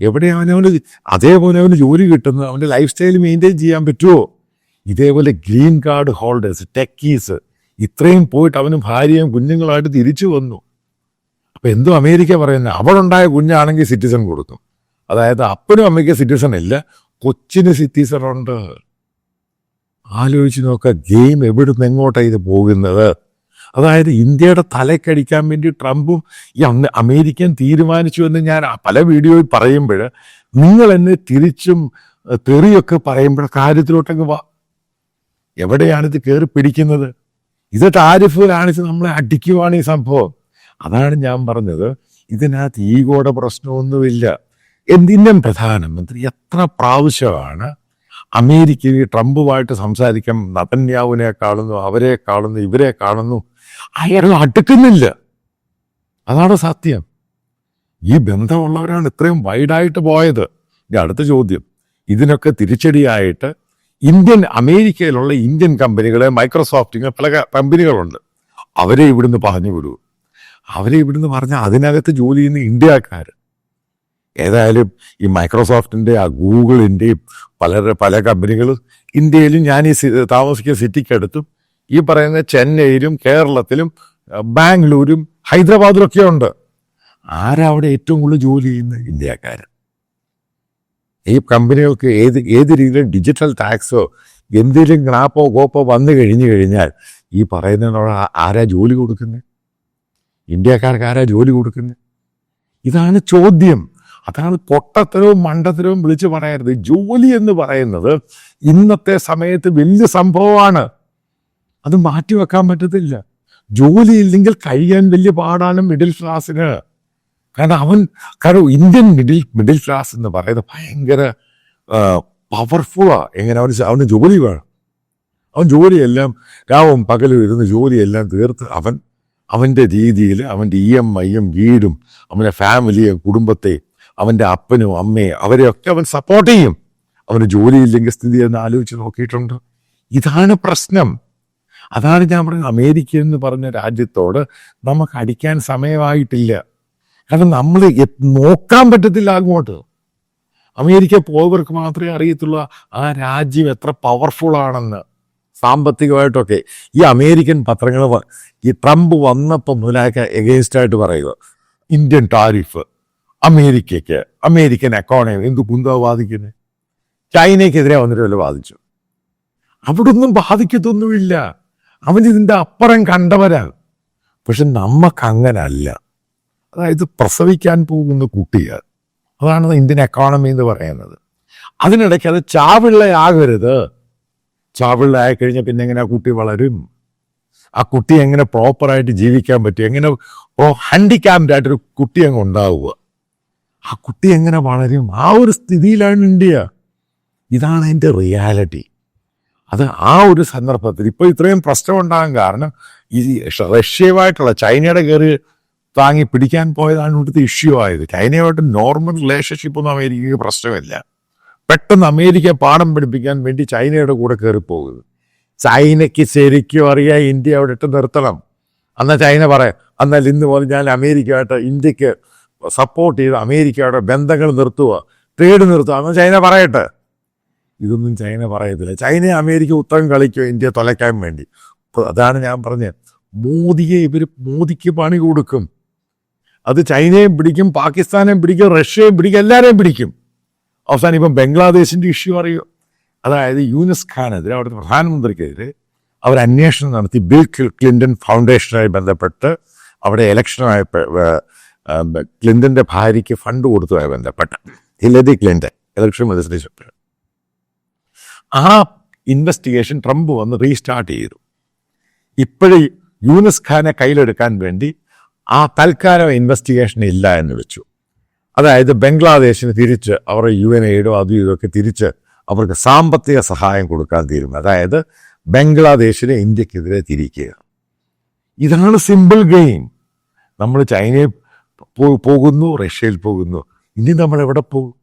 എവിടെ അവനവന് അതേപോലെ അവന് ജോലി കിട്ടുന്നത്? അവന്റെ ലൈഫ് സ്റ്റൈൽ മെയിന്റെയിൻ ചെയ്യാൻ പറ്റുമോ ഇതേപോലെ ഗ്രീൻ കാർഡ് ഹോൾഡേഴ്സ് ടെക്കീസ് ഇത്രയും പോയിട്ട് അവനും ഭാര്യയും കുഞ്ഞുങ്ങളായിട്ട് തിരിച്ചു വന്നു. അപ്പോൾ എന്തോ അമേരിക്ക പറയുന്നത് അവിടെ ഉണ്ടായ കുഞ്ഞാണെങ്കിൽ സിറ്റിസൺ കൊടുക്കും അതായത് അപ്പനും അമ്മയ്ക്ക് സിറ്റിസൺ ഇല്ല കൊച്ചിന് സിറ്റിസൺ ഉണ്ട്. ആലോചിച്ച് നോക്കുക ഗെയിം എവിടുന്ന് എങ്ങോട്ടാണ് ഇത് പോകുന്നത്? അതായത് ഇന്ത്യയുടെ തലക്കടിക്കാൻ വേണ്ടി ട്രംപും ഈ അമേരിക്കൻ തീരുമാനിച്ചു എന്ന് ഞാൻ പല വീഡിയോയിൽ പറയുമ്പോൾ നിങ്ങൾ എന്നെ തിരിച്ചും തെറിയൊക്കെ പറയുമ്പോൾ കാര്യത്തിലോട്ടങ്ങ് വാ. എവിടെയാണിത് കയറി പിടിക്കുന്നത്? ഇത് ടാരിഫ് കാണിച്ച് നമ്മളെ അടിക്കുവാണ് ഈ സംഭവം. അതാണ് ഞാൻ പറഞ്ഞത്. ഇതിനകത്ത് ഈഗോയുടെ പ്രശ്നമൊന്നുമില്ല. എന്തിനും പ്രധാനമന്ത്രി എത്ര പ്രാവശ്യമാണ് അമേരിക്കയിൽ ട്രംപുമായിട്ട് സംസാരിക്കാൻ നതന്യാവിനെ കാണുന്നു അവരെ കാണുന്നു ഇവരെ കാണുന്നു അയാൾ അടുക്കുന്നില്ല. അതാണ് സത്യം. ഈ ബന്ധമുള്ളവരാണ് ഇത്രയും വൈഡായിട്ട് പോയത്. അടുത്ത ചോദ്യം. ഇതിനൊക്കെ തിരിച്ചടിയായിട്ട് ഇന്ത്യൻ അമേരിക്കയിലുള്ള ഇന്ത്യൻ കമ്പനികളെ മൈക്രോസോഫ്റ്റിങ് പല കമ്പനികളുണ്ട്. അവരെ ഇവിടുന്ന് പറഞ്ഞു വിടൂ. അവരെ ഇവിടുന്ന് പറഞ്ഞാൽ അതിനകത്ത് ജോലി ചെയ്യുന്ന ഇന്ത്യക്കാർ ഏതായാലും ഈ മൈക്രോസോഫ്റ്റിന്റെ ആ ഗൂഗിളിന്റെയും പല പല കമ്പനികൾ ഇന്ത്യയിലും ഞാൻ ഈ താമസിക്കുന്ന സിറ്റിക്കടുത്തും ഈ പറയുന്ന ചെന്നൈയിലും കേരളത്തിലും ബാംഗ്ലൂരും ഹൈദരാബാദിലും ഒക്കെ ഉണ്ട് ആരവിടെ ഏറ്റവും കൂടുതൽ ജോലി ചെയ്യുന്ന ഇന്ത്യക്കാർ ഈ കമ്പനികൾക്ക് ഏത് ഏത് രീതിയിലും ഡിജിറ്റൽ ടാക്സോ എന്തെങ്കിലും ഗ്രാപ്പോ ഗോപ്പോ വന്നു കഴിഞ്ഞു കഴിഞ്ഞാൽ ഈ പറയുന്നതിനോട് ആരാ ജോലി കൊടുക്കുന്നത് ഇന്ത്യക്കാർക്ക് ആരാ ജോലി കൊടുക്കുന്നത് ഇതാണ് ചോദ്യം. അതാണ് പൊട്ടത്തരവും മണ്ടത്തരവും വിളിച്ചു പറയരുത്. ജോലി എന്ന് പറയുന്നത് ഇന്നത്തെ സമയത്ത് വലിയ സംഭവമാണ്. അത് മാറ്റിവെക്കാൻ പറ്റത്തില്ല. ജോലി ഇല്ലെങ്കിൽ കഴിയാൻ വലിയ പാടാണ് മിഡിൽ ക്ലാസ്സിന് കാരണം അവൻ കാരണം ഇന്ത്യൻ മിഡിൽ മിഡിൽ ക്ലാസ് എന്ന് പറയുന്നത് ഭയങ്കര പവർഫുള്ളാണ് എങ്ങനെ അവന് അവന് ജോലി വേണം. അവൻ ജോലിയെല്ലാം രാവും പകലും ഇരുന്ന് ജോലിയെല്ലാം തീർത്ത് അവൻ അവന്റെ രീതിയിൽ അവന്റെ ഇ എം ഐയും വീടും അവന്റെ ഫാമിലിയെ കുടുംബത്തെ അവന്റെ അപ്പനും അമ്മയും അവരെയൊക്കെ അവൻ സപ്പോർട്ട് ചെയ്യും. അവന് ജോലിയില്ലെങ്കിൽ സ്ഥിതി എന്ന് ആലോചിച്ച് നോക്കിയിട്ടുണ്ട്. ഇതാണ് പ്രശ്നം. അതാണ് ഞാൻ പറഞ്ഞത്. അമേരിക്ക എന്ന് പറഞ്ഞ രാജ്യത്തോട് നമുക്ക് അടിക്കാൻ സമയമായിട്ടില്ല. കാരണം നമ്മൾ നോക്കാൻ പറ്റത്തില്ല അങ്ങോട്ട്. അമേരിക്ക പോയവർക്ക് മാത്രമേ അറിയത്തുള്ളൂ ആ രാജ്യം എത്ര പവർഫുൾ ആണെന്ന്. സാമ്പത്തികമായിട്ടൊക്കെ. ഈ അമേരിക്കൻ പത്രങ്ങൾ ഈ ട്രംപ് വന്നപ്പോൾ മുതലാക്ക എഗെയിൻസ്റ്റ് ആയിട്ട് പറയുക. ഇന്ത്യൻ ടാരിഫ് അമേരിക്കയ്ക്ക് അമേരിക്കൻ എക്കോണമി എന്ത് കുന്തോ ബാധിക്കുന്നത് ചൈനയ്ക്കെതിരെ വന്നിട്ട് വല്ല ബാധിച്ചു അവിടെ ഒന്നും ബാധിക്കത്തൊന്നുമില്ല. അവൻ ഇതിന്റെ അപ്പുറം കണ്ടവരാണ് പക്ഷെ നമുക്കങ്ങനല്ല അതായത് പ്രസവിക്കാൻ പോകുന്ന കുട്ടികൾ അതാണ് ഇന്ത്യൻ എക്കോണമി എന്ന് പറയുന്നത്. അതിനിടയ്ക്ക് അത് ചാവിള്ളയാകരുത്. ചാവിള്ളയായി കഴിഞ്ഞാൽ പിന്നെ എങ്ങനെ ആ കുട്ടി വളരും? ആ കുട്ടി എങ്ങനെ പ്രോപ്പറായിട്ട് ജീവിക്കാൻ പറ്റും? എങ്ങനെ ഓ ഹാൻഡിക്യാപ്ഡായിട്ടൊരു കുട്ടി അങ്ങ് ഉണ്ടാവുക? ആ കുട്ടി എങ്ങനെ വളരും? ആ ഒരു സ്ഥിതിയിലാണ് ഇന്ത്യ. ഇതാണ് അതിന്റെ റിയാലിറ്റി അത് ആ ഒരു സന്ദർഭത്തിൽ ഇപ്പോൾ ഇത്രയും പ്രശ്നം ഉണ്ടാകാൻ കാരണം ഈ റഷ്യയുമായിട്ടുള്ള ചൈനയുടെ കയറി താങ്ങി പിടിക്കാൻ പോയതാണ് ഇവിടുത്തെ ഇഷ്യൂ ആയത്. ചൈനയുമായിട്ട് നോർമൽ റിലേഷൻഷിപ്പ് ഒന്നും അമേരിക്കയ്ക്ക് പ്രശ്നമില്ല. പെട്ടെന്ന് അമേരിക്ക പാഠം പഠിപ്പിക്കാൻ വേണ്ടി ചൈനയുടെ കൂടെ കയറി പോകുന്നത് ചൈനയ്ക്ക് ശരിക്കും അറിയാം ഇന്ത്യ അവിടെ ഇട്ട് നിർത്തണം. എന്നാൽ ചൈന പറയാം എന്നാൽ ഇന്ന് പോലെ ഞാൻ അമേരിക്കയായിട്ട് ഇന്ത്യയ്ക്ക് സപ്പോർട്ട് ചെയ്ത് അമേരിക്കയുടെ ബന്ധങ്ങൾ നിർത്തുക ട്രേഡ് നിർത്തുക എന്നാൽ ചൈന പറയട്ടെ. ഇതൊന്നും ചൈന പറയത്തില്ല. ചൈന അമേരിക്ക ഉത്തരം കളിക്കോ ഇന്ത്യ തൊലയ്ക്കാൻ വേണ്ടി. അതാണ് ഞാൻ പറഞ്ഞത്. മോദിയെ ഇവർ മോദിക്ക് പണി കൊടുക്കും. അത് ചൈനയും പിടിക്കും പാകിസ്ഥാനെയും പിടിക്കും റഷ്യയും പിടിക്കും എല്ലാവരെയും പിടിക്കും. അവസാനം ഇപ്പം ബംഗ്ലാദേശിന്റെ ഇഷ്യൂ അറിയോ? അതായത് യൂനസ് ഖാനെതിരെ അവിടുത്തെ പ്രധാനമന്ത്രിക്കെതിരെ അവർ അന്വേഷണം നടത്തി. ബിൽ ക്ലിന്റൺ ഫൗണ്ടേഷനുമായി ബന്ധപ്പെട്ട് അവിടെ ഇലക്ഷനുമായി ക്ലിന്റന്റെ ഭാര്യയ്ക്ക് ഫണ്ട് കൊടുത്തതുമായി ബന്ധപ്പെട്ട്. ഹിലതി ക്ലിന്റൺ ഇലക്ഷൻ മത്സരിച്ചപ്പോൾ ആ ഇൻവെസ്റ്റിഗേഷൻ ട്രംപ് വന്ന് റീസ്റ്റാർട്ട് ചെയ്തു. ഇപ്പോഴും യൂനിസ് ഖാനെ കയ്യിലെടുക്കാൻ വേണ്ടി ആ തൽക്കാലം ഇൻവെസ്റ്റിഗേഷൻ ഇല്ല എന്ന് വെച്ചു. അതായത് ബംഗ്ലാദേശിന് തിരിച്ച് അവരുടെ യു എൻ എയുടെ അതും ഇതൊക്കെ തിരിച്ച് അവർക്ക് സാമ്പത്തിക സഹായം കൊടുക്കാൻ തീരുമാനം. അതായത് ബംഗ്ലാദേശിനെ ഇന്ത്യക്കെതിരെ തിരിക്കുക. ഇതാണ് സിമ്പിൾ ഗെയിം നമ്മൾ ചൈനയിൽ പോകുന്നു റഷ്യയിൽ പോകുന്നു. ഇനി നമ്മൾ എവിടെ പോകും?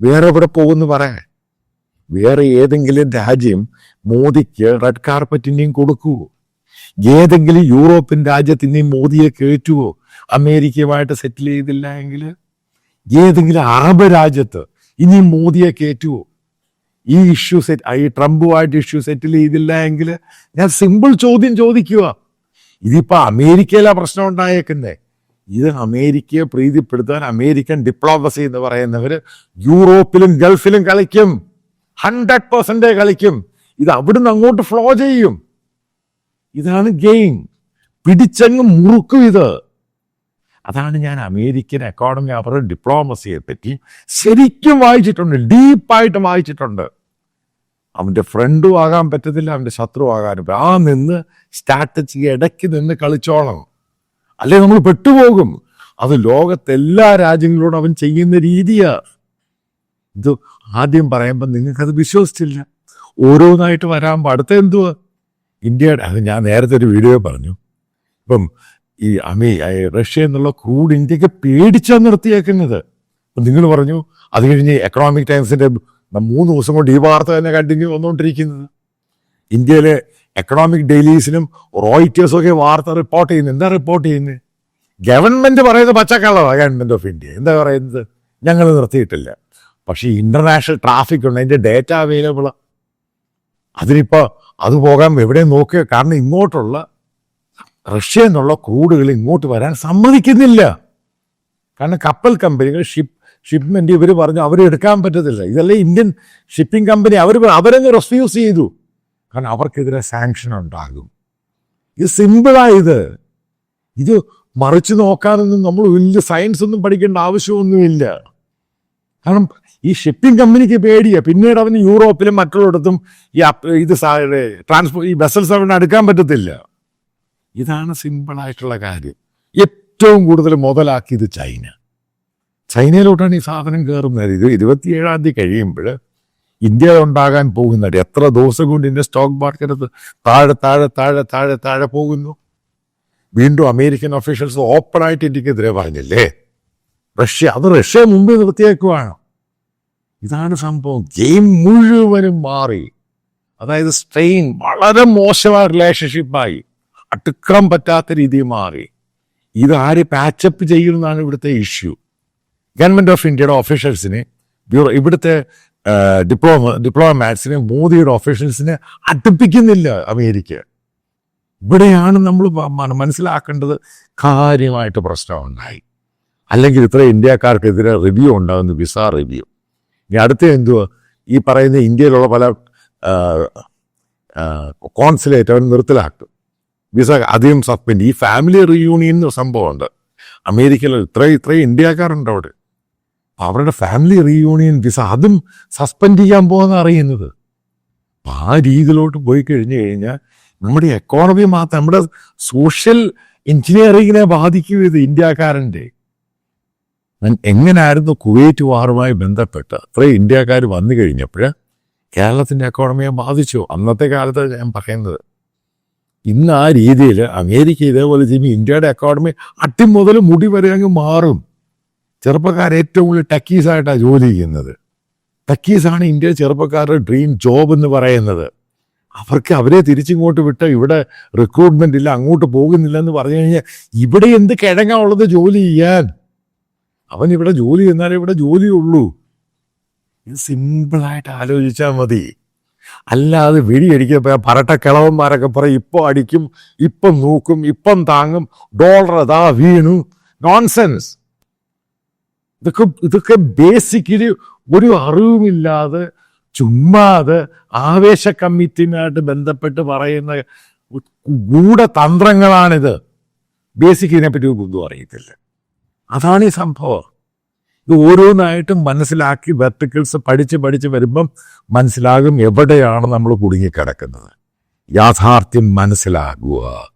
വേറെ എവിടെ പോകുമെന്ന് പറയാൻ? വേറെ ഏതെങ്കിലും രാജ്യം മോദിക്ക് റെഡ് കാർപ്പറ്റിന്റെയും കൊടുക്കുവോ? ഏതെങ്കിലും യൂറോപ്യൻ രാജ്യത്തിന്റെയും മോദിയെ കയറ്റുവോ? അമേരിക്കയുമായിട്ട് സെറ്റിൽ ചെയ്തില്ല എങ്കിൽ ഏതെങ്കിലും അറബ് രാജ്യത്ത് ഇനിയും മോദിയെ കയറ്റുവോ? ഈ ഇഷ്യൂ സെറ്റ് ഈ ട്രംപുമായിട്ട് ഇഷ്യൂ സെറ്റിൽ ചെയ്തില്ല എങ്കിൽ ഞാൻ സിമ്പിൾ ചോദ്യം ചോദിക്കുക ഇതിപ്പോ അമേരിക്കയിലാ പ്രശ്നം ഉണ്ടായേക്കുന്നേ. ഇത് അമേരിക്കയെ പ്രീതിപ്പെടുത്താൻ അമേരിക്കൻ ഡിപ്ലോമസി എന്ന് പറയുന്നവര് യൂറോപ്പിലും ഗൾഫിലും കളിക്കും. ഹൺഡ്രഡ് പെർസെന്റ് കളിക്കും. ഇത് അവിടുന്ന് അങ്ങോട്ട് ഫ്ലോ ചെയ്യും. ഇതാണ് ഗെയിം പിടിച്ചങ്ങ് മുറുക്കും ഇത്. അതാണ് ഞാൻ അമേരിക്കൻ എക്കോണമി ഓഫ് ഡിപ്ലോമസിയെ പറ്റി ശരിക്കും വായിച്ചിട്ടുണ്ട് ഡീപ്പായിട്ട് വായിച്ചിട്ടുണ്ട്. അവന്റെ ഫ്രണ്ടും ആകാൻ പറ്റത്തില്ല അവന്റെ ശത്രു ആകാനും ആ നിന്ന് സ്ട്രാറ്റജി ഇടയ്ക്ക് നിന്ന് കളിച്ചോണം അല്ലെ നമ്മൾ പെട്ടുപോകും. അത് ലോകത്തെല്ലാ രാജ്യങ്ങളോടും അവൻ ചെയ്യുന്ന രീതിയാ. ഇത് ആദ്യം പറയുമ്പോൾ നിങ്ങൾക്കത് വിശ്വസിച്ചില്ല. ഓരോന്നായിട്ട് വരാമ്പോൾ അടുത്ത എന്തുവാ? ഇന്ത്യയുടെ അത് ഞാൻ നേരത്തെ ഒരു വീഡിയോ പറഞ്ഞു. ഇപ്പം ഈ അമി റഷ്യ എന്നുള്ള ക്രൂഡ് ഇന്ത്യയ്ക്ക് പേടിച്ചാ നിർത്തിയേക്കുന്നത്. അപ്പം നിങ്ങൾ പറഞ്ഞു അത് കഴിഞ്ഞ് എക്കണോമിക് ടൈംസിന്റെ മൂന്ന് ദിവസം കൊണ്ട് ഈ വാർത്ത തന്നെ കണ്ടിന്യൂ വന്നുകൊണ്ടിരിക്കുന്നത് ഇന്ത്യയിലെ എക്കണോമിക് ഡെയിലീസിനും റോയിറ്റേഴ്സും ഒക്കെ വാർത്ത റിപ്പോർട്ട് ചെയ്യുന്നു. എന്താ റിപ്പോർട്ട് ചെയ്യുന്നത്? ഗവൺമെന്റ് പറയുന്നത് പച്ചക്കള്ളതാണ് ഗവൺമെന്റ് ഓഫ് ഇന്ത്യ. എന്താ പറയുന്നത്? ഞങ്ങൾ നിർത്തിയിട്ടില്ല. പക്ഷേ ഇന്റർനാഷണൽ ട്രാഫിക് ഉണ്ട്. അതിന്റെ ഡേറ്റ അവൈലബിൾ അതിനിപ്പോൾ അത് പോകാൻ എവിടെ നോക്കുക. കാരണം ഇങ്ങോട്ടുള്ള റഷ്യ എന്നുള്ള ക്രൂഡുകൾ ഇങ്ങോട്ട് വരാൻ സമ്മതിക്കുന്നില്ല. കാരണം കപ്പൽ കമ്പനികൾ ഷിപ്പ് ഷിപ്മെന്റ് ഇവർ പറഞ്ഞു അവർ എടുക്കാൻ പറ്റത്തില്ല. ഇതല്ലേ ഇന്ത്യൻ ഷിപ്പിംഗ് കമ്പനി അവർ അവരങ്ങ് റെഫ്യൂസ് ചെയ്തു. കാരണം അവർക്കെതിരെ സാങ്ഷൻ ഉണ്ടാകും. ഇത് സിമ്പിളായത് ഇത്. മറിച്ച് നോക്കാനൊന്നും നമ്മൾ വലിയ സയൻസ് ഒന്നും പഠിക്കേണ്ട ആവശ്യമൊന്നുമില്ല. കാരണം ഈ ഷിപ്പിംഗ് കമ്പനിക്ക് പേടിയാ. പിന്നീട് അവന് യൂറോപ്പിലും മറ്റുള്ളിടത്തും ഈ ഇത് ട്രാൻസ്പോർട്ട് ഈ ബസൽസ് അവന് അടുക്കാൻ പറ്റത്തില്ല. ഇതാണ് സിമ്പിളായിട്ടുള്ള കാര്യം. ഏറ്റവും കൂടുതൽ മുതലാക്കിയത് ചൈന. ചൈനയിലോട്ടാണ് ഈ സാധനം കയറുന്നത് ഇത് ഇരുപത്തിയേഴാം തീയതി കഴിയുമ്പോൾ ഇന്ത്യ ഉണ്ടാകാൻ പോകുന്നത് എത്ര ദിവസം കൊണ്ട് ഇന്ത്യ സ്റ്റോക്ക് മാർക്കറ്റ് താഴെ താഴെ താഴെ താഴെ താഴെ പോകുന്നു? വീണ്ടും അമേരിക്കൻ ഒഫീഷ്യൽസ് ഓപ്പണായിട്ട് ഇന്ത്യക്കെതിരെ പറഞ്ഞില്ലേ? റഷ്യ അത് റഷ്യ മുമ്പ് നിർത്തിയേക്കുവാണ്. ഇതാണ് സംഭവം. ഗെയിം മുഴുവനും മാറി. അതായത് സ്പെയിൻ വളരെ മോശമായ റിലേഷൻഷിപ്പായി. അടുക്കാൻ പറ്റാത്ത രീതിയിൽ മാറി. ഇത് ആര് പാച്ചപ്പ് ചെയ്യുന്നതാണ് ഇവിടുത്തെ ഇഷ്യൂ ഗവൺമെന്റ് ഓഫ് ഇന്ത്യയുടെ ഓഫീഷ്യൽസിന് ബ്യൂറോ ഇവിടുത്തെ ഡിപ്ലോമ ഡിപ്ലോമാറ്റ്സിനെ മോദിയുടെ ഓഫീഷ്യൽസിനെ അടുപ്പിക്കുന്നില്ല അമേരിക്ക. ഇവിടെയാണ് നമ്മൾ മനസ്സിലാക്കേണ്ടത് കാര്യമായിട്ട് പ്രശ്നമുണ്ടായി. അല്ലെങ്കിൽ ഇത്ര ഇന്ത്യക്കാർക്കെതിരെ റിവ്യൂ ഉണ്ടാകുന്നു വിസ റിവ്യൂ ഇനി അടുത്ത എന്തുവാ? ഈ പറയുന്ന ഇന്ത്യയിലുള്ള പല കോൺസുലേറ്റ് അവർ നിർത്തലാക്കും. വിസ അധികം സസ്പെൻഡ്. ഈ ഫാമിലി റീയൂണിയൻ എന്ന സംഭവമുണ്ട്. അമേരിക്കയിൽ ഇത്ര ഇത്ര ഇന്ത്യക്കാരുണ്ട് അവിടെ. അവരുടെ ഫാമിലി റീയൂണിയൻ വിസ അതും സസ്പെൻഡ് ചെയ്യാൻ പോകുന്ന അറിയുന്നത്. അപ്പം ആ രീതിയിലോട്ട് പോയി കഴിഞ്ഞു കഴിഞ്ഞാൽ നമ്മുടെ എക്കോണമി മാത്രം നമ്മുടെ സോഷ്യൽ എഞ്ചിനീയറിങ്ങിനെ ബാധിക്കും ഇത് ഇന്ത്യക്കാരന്റെ. എങ്ങനെയായിരുന്നു കുവൈറ്റ് വാറുമായി ബന്ധപ്പെട്ട്? അത്രയും ഇന്ത്യക്കാർ വന്നു കഴിഞ്ഞപ്പോൾ കേരളത്തിന്റെ എക്കോണമിയെ ബാധിച്ചു. അന്നത്തെ കാലത്ത് ഞാൻ പറയുന്നത് ഇന്ന് ആ രീതിയിൽ അമേരിക്ക ഇതേപോലെ ചെയ്യുമ്പോൾ ഇന്ത്യയുടെ എക്കോണമി അട്ടി മുതൽ മുടി വരെ അങ്ങ് മാറും. ചെറുപ്പക്കാർ ഏറ്റവും കൂടുതൽ ടക്കീസായിട്ടാണ് ജോലി ചെയ്യുന്നത്. ടക്കീസാണ് ഇന്ത്യ ചെറുപ്പക്കാരുടെ ഡ്രീം ജോബ് എന്ന് പറയുന്നത്. അവർക്ക് അവരെ തിരിച്ചിങ്ങോട്ട് വിട്ട് ഇവിടെ റിക്രൂട്ട്മെന്റ് ഇല്ല അങ്ങോട്ട് പോകുന്നില്ല എന്ന് പറഞ്ഞു കഴിഞ്ഞാൽ ഇവിടെ എന്ത് കിഴങ്ങാ ഉള്ളത് ജോലി ചെയ്യാൻ? അവൻ ഇവിടെ ജോലി ചെയ്യുന്നാലേ ഇവിടെ ജോലിയുള്ളൂ. ഇത് സിമ്പിളായിട്ട് ആലോചിച്ചാൽ മതി. അല്ലാതെ വെടിയടിക്കുക പരട്ട കിളവന്മാരൊക്കെ പറയും ഇപ്പം അടിക്കും ഇപ്പം നോക്കും ഇപ്പം താങ്ങും ഡോളർ അതാ വീണു. നോൺസെൻസ് ഇതൊക്കെ ഇതൊക്കെ ബേസിക്കലി ഒരു അറിവുമില്ലാതെ ചുമ്മാതെ ആവേശ കമ്മിറ്റിനായിട്ട് ബന്ധപ്പെട്ട് പറയുന്ന ഗൂഢതന്ത്രങ്ങളാണിത്. ബേസിക് ഇതിനെപ്പറ്റി ഒന്നും അറിയത്തില്ല. അതാണ് ഈ സംഭവം. ഇത് ഓരോന്നായിട്ടും മനസ്സിലാക്കി വെർട്ടിക്കിൾസ് പഠിച്ച് പഠിച്ച് വരുമ്പം മനസ്സിലാകും എവിടെയാണ് നമ്മൾ കുടുങ്ങിക്കിടക്കുന്നത്. യാഥാർത്ഥ്യം മനസ്സിലാകുക.